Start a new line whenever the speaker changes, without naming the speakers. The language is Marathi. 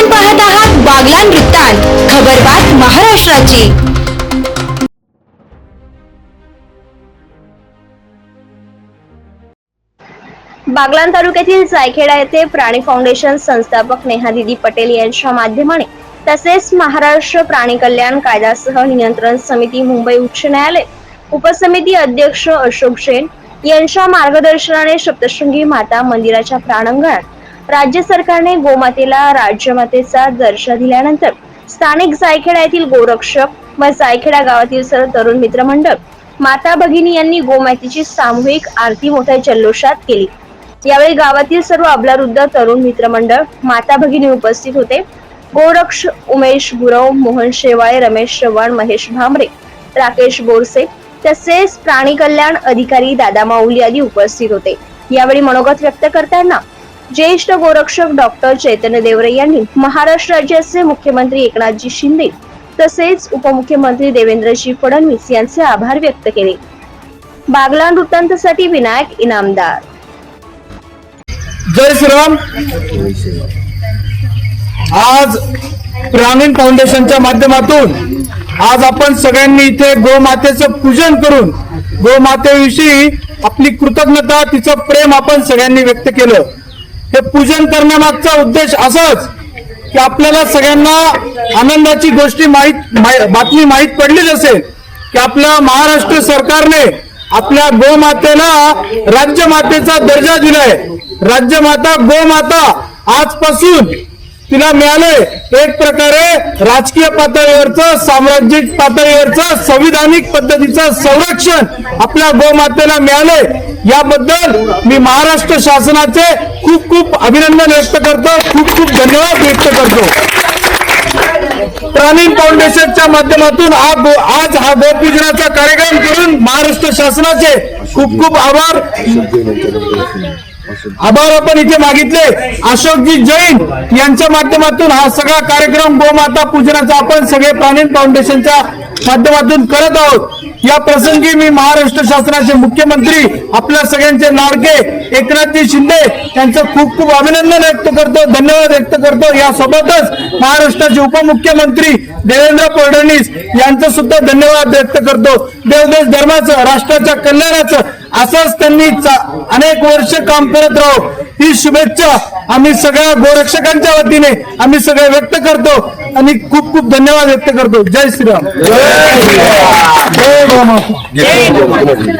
आपण पाहत आहात बागलान वृत्तांत. खबरबात महाराष्ट्राची.
बागलाण तालुक्यातील जायखेडा येथे प्राणी फाउंडेशन संस्थापक नेहा दिदी पटेल यांच्या माध्यमाने तसेच महाराष्ट्र प्राणी कल्याण कायद्यासह नियंत्रण समिती मुंबई उच्च न्यायालय उपसमिती अध्यक्ष अशोक जैन यांच्या मार्गदर्शनाने सप्तशृंगी माता मंदिराच्या प्राणांगणात राज्य सरकारने गोमातेला राज्यमातेचा दर्जा दिल्यानंतर स्थानिक जायखेडा येथील गोरक्षक व जायखेडा गावातील सर्व तरुण मित्र मंडळ माता भगिनी यांनी गोमातेची सामूहिक आरती मोठ्या जल्लोषात केली. यावेळी गावातील सर्व अबलावृद्ध तरुण मित्रमंडळ माता भगिनी उपस्थित होते. गोरक्ष उमेश गुरव मोहन शेवाळे रमेश चव्हाण महेश भामरे राकेश बोरसे तसेच प्राणी कल्याण अधिकारी दादा माऊली आदी उपस्थित होते. यावेळी मनोगत व्यक्त करताना ज्येष्ठ गोरक्षक डॉक्टर चैतन्य देवरे यांनी महाराष्ट्र राज्याचे मुख्यमंत्री एकनाथजी शिंदे तसेच उपमुख्यमंत्री देवेंद्रजी फडणवीस यांचे आभार व्यक्त केले. बागलान वृत्तांतसाठी विनायक इनामदार.
जय श्रीराम. आज प्राणीन फाउंडेशनच्या माध्यमातून आज आपण सगळ्यांनी इथे गोमातेचं पूजन करून गोमातेविषयी आपली कृतज्ञता तिचं प्रेम आपण सगळ्यांनी व्यक्त केलं. हे पूजन करण्यामागचा उद्देश असाच की आपल्याला सगळ्यांना आनंदाची गोष्टी माहीत माहि- बातमी माहीत पडलीच असेल की आपल्या महाराष्ट्र सरकारने आपल्या गोमातेला राज्यमातेचा दर्जा दिलाय. राज्यमाता गोमाता आजपासून तिला मिळालंय. एक प्रकारे राजकीय पातळीवरचं साम्राज्यिक पातळीवरचं संविधानिक पद्धतीचं संरक्षण आपल्या गोमातेला मिळालंय. याबद्दल मी महाराष्ट्र शासनाचे खूप खूप अभिनंदन व्यक्त करतो. खूप खूप धन्यवाद व्यक्त करतो. प्राणी फाउंडेशनच्या माध्यमातून आज हा गोपूजनाचा कार्यक्रम करून महाराष्ट्र शासनाचे खूप खूप आभार. आभार आपण इथे मागितले. अशोकजी जैन यांच्या माध्यमातून हा सगळा कार्यक्रम गोमाता पूजनाचा आपण सगळे प्राणी फाउंडेशनच्या माध्यमातून करत आहोत. या प्रसंगी मी महाराष्ट्र शासनाचे मुख्यमंत्री आपल्या सगळ्यांचे लाडके एकनाथजी शिंदे यांचं खूप खूप अभिनंदन व्यक्त करतो धन्यवाद व्यक्त करतो. यासोबतच महाराष्ट्राचे उपमुख्यमंत्री देवेंद्र फडणवीस यांचं सुद्धा धन्यवाद व्यक्त करतो. देवदेश धर्माचं राष्ट्राच्या कल्याणाचं असंच त्यांनी चा- अनेक वर्ष काम करत राहो. ही शुभेच्छा आम्ही सगळ्या गोरक्षकांच्या वतीने आम्ही सगळे व्यक्त करतो आणि खूप खूप धन्यवाद व्यक्त करतो. जय श्रीराम. जय गोमाता